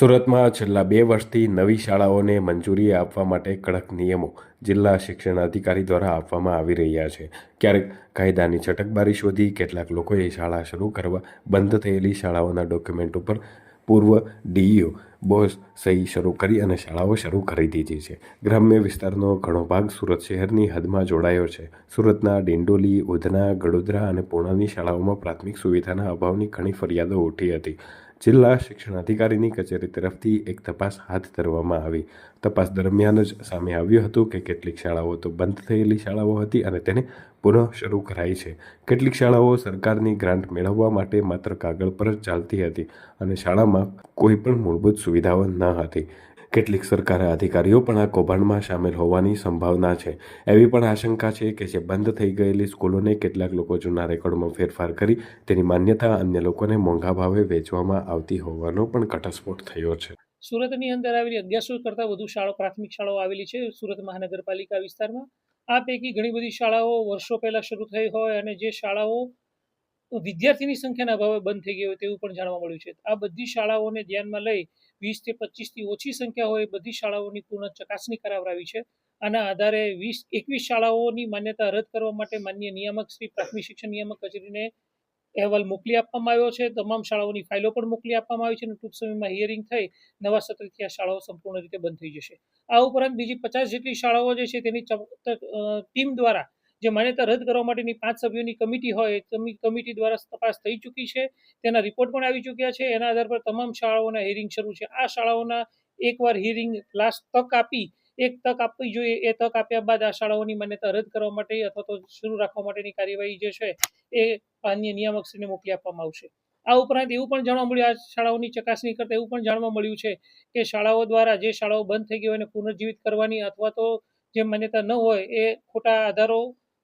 સુરતમાં છેલ્લા બે વર્ષથી નવી શાળાઓને મંજૂરી આપવા માટે કડક નિયમો જિલ્લા શિક્ષણ અધિકારી દ્વારા આપવામાં આવી રહ્યા છે. ક્યારેક કાયદાની છટકબારી શોધી કેટલાક લોકોએ શાળા શરૂ કરવા બંધ થયેલી શાળાઓના ડોક્યુમેન્ટ ઉપર પૂર્વ ડીઈઓ બોસ સહી શરૂ કરી અને શાળાઓ શરૂ કરી દીધી છે. ગ્રામ્ય વિસ્તારનો ઘણો ભાગ સુરત શહેરની હદમાં જોડાયો છે. સુરતના ડિંડોલી, ઉધના, ગડોદરા અને પૂર્ણાની શાળાઓમાં પ્રાથમિક સુવિધાના અભાવની ઘણી ફરિયાદો ઉઠી હતી. જિલ્લા શિક્ષણ અધિકારીની કચેરી તરફથી એક તપાસ હાથ ધરવામાં આવી. તપાસ દરમિયાન જ સામે આવ્યું હતું કે કેટલીક શાળાઓ તો બંધ થયેલી શાળાઓ હતી અને તેને પુનઃ શરૂ કરાઈ છે. કેટલીક શાળાઓ સરકારની ગ્રાન્ટ મેળવવા માટે માત્ર કાગળ પર જ ચાલતી હતી અને શાળામાં કોઈ પણ મૂળભૂત સુવિધાઓ ન હતી. કેટલીક સરકારી અધિકારીઓ પણ આ કૌભાંડમાં સામેલ હોવાની સંભાવના છે. એવી પણ આશંકા છે કે જે બંધ થઈ ગયેલી સ્કૂલોને કેટલાક લોકો જૂના રેકોર્ડમાં ફેરફાર કરી તેની માન્યતા અન્ય લોકોને મોંઘા ભાવે વેચવામાં આવતી હોવાનો પણ ઘટસ્ફોટ થયો છે. સુરતની અંદર આવેલી અગિયારસો કરતાં વધુ શાળાઓ, પ્રાથમિક શાળાઓ આવેલી છે સુરત મહાનગરપાલિકા વિસ્તારમાં. આ પૈકી ઘણી બધી શાળાઓ વર્ષો પહેલાં શરૂ થઈ હોય અને જે શાળાઓ વિદ્યાર્થીની સંખ્યાના અભાવે બંધ થઈ ગઈ હોય તેવું પણ જાણવા મળ્યું છે. આ બધી શાળાઓને ધ્યાનમાં લઈ વીસથી પચીસથી ઓછી સંખ્યા હોય બધી શાળાઓની પૂર્ણ ચકાસણી કરાવરાવી છે. આના આધારે વીસ, એકવીસ શાળાઓની માન્યતા રદ કરવા માટે માન્ય નિયામક શ્રી પ્રાથમિક શિક્ષણ નિયામક કચેરીને અહેવાલ મોકલી આપવામાં આવ્યો છે. તમામ શાળાઓની ફાઇલો પણ મોકલી આપવામાં આવી છે અને ટૂંક સમયમાં હિયરિંગ થઈ નવા સત્રથી આ શાળાઓ સંપૂર્ણ રીતે બંધ થઈ જશે. આ ઉપરાંત બીજી પચાસ જેટલી શાળાઓ જે છે તેની ટીમ દ્વારા જે માન્યતા રદ કરવા માટેની પાંચ સભ્યોની કમિટી હોય કમિટી દ્વારા તપાસ થઈ ચૂકી છે. તેના રિપોર્ટ પણ આવી ચૂક્યા છે. એના આધાર પર તમામ શાળાઓના હિયરિંગ શરૂ છે. આ શાળાઓના એકવાર હિયરિંગ લાસ્ટ તક આપી, એક તક આપવી જોઈએ. એ તક આપ્યા બાદ આ શાળાઓની માન્યતા રદ કરવા માટે અથવા તો શરૂ રાખવા માટેની કાર્યવાહી જે છે, એ અન્ય નિયામકશ્રીને મોકલી આપવામાં આવશે. આ ઉપરાંત એવું પણ જાણવા મળ્યું, આ શાળાઓની ચકાસણી કરતાં એવું પણ જાણવા મળ્યું છે કે શાળાઓ દ્વારા જે શાળાઓ બંધ થઈ ગઈ હોય એને પુનર્જીવિત કરવાની અથવા તો જે માન્યતા ન હોય, એ ખોટા આધારો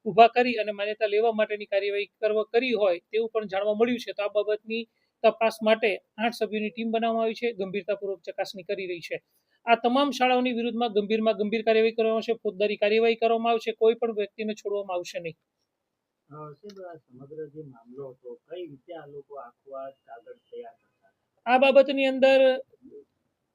ઊભા કરી અને માન્યતા લેવા માટેની કાર્યવાહી કરવા કરી હોય તેવું પણ જાણવા મળ્યું છે. તો આ બાબતની તપાસ માટે આઠ સભ્યોની ટીમ બનાવવામાં આવી છે. ગંભીરતાપૂર્વક ચકાસણી કરી રહી છે. આ તમામ શાળાઓની વિરુદ્ધમાં ગંભીરમાં ગંભીર કાર્યવાહી કરવામાં આવશે. ફોજદારી કાર્યવાહી કરવામાં આવશે. કોઈ પણ વ્યક્તિને છોડવામાં આવશે નહીં. સમગ્ર જે મામલો હતો કઈ રીતે આ લોકો આખું આ કાગળ તૈયાર આ બાબતની અંદર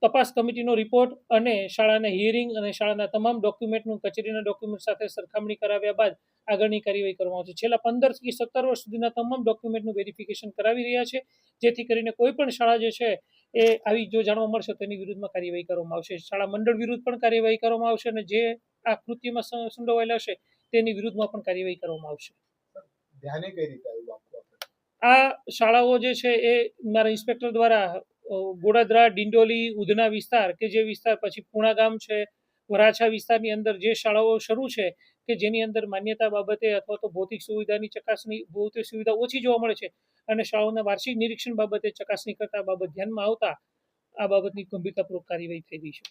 તપાસ કમિટીનો રિપોર્ટ અને શાળાના હિયરિંગ અને શાળાના તમામ ડોક્યુમેન્ટનું કચેરીના ડોક્યુમેન્ટ સાથે સરખામણી કરાવ્યા બાદ આગળની કાર્યવાહી કરવામાં આવશે. છેલ્લા પંદરથી સત્તર વર્ષ સુધીના તમામ ડોક્યુમેન્ટનું વેરિફિકેશન કરાવી રહ્યા છે. જેથી કરીને કોઈ પણ શાળા જે છે એ આવી જો જાણવા મળશે તેની વિરુદ્ધમાં કાર્યવાહી કરવામાં આવશે. શાળા મંડળ વિરુદ્ધ પણ કાર્યવાહી કરવામાં આવશે અને જે આ કૃત્યમાં સંડોવાયેલા હશે તેની વિરુદ્ધમાં પણ કાર્યવાહી કરવામાં આવશે. ધ્યાને કઈ રીતે? આ શાળાઓ જે છે એ મારા ઇન્સ્પેક્ટર દ્વારા ગોડાદરા, ડિંડોલી, ઉધના વિસ્તાર કે જે વિસ્તાર પછી પૂણા ગામ છે, વરાછા વિસ્તારની અંદર જે શાળાઓ શરૂ છે કે જેની અંદર માન્યતા બાબતે અથવા તો ભૌતિક સુવિધાની ચકાસણી, ભૌતિક સુવિધા ઓછી જોવા મળે છે અને શાળાઓના વાર્ષિક નિરીક્ષણ બાબતે ચકાસણી કરતા બાબત ધ્યાનમાં આવતા આ બાબતની ગંભીરતાપૂર્વક કાર્યવાહી થઈ રહી છે.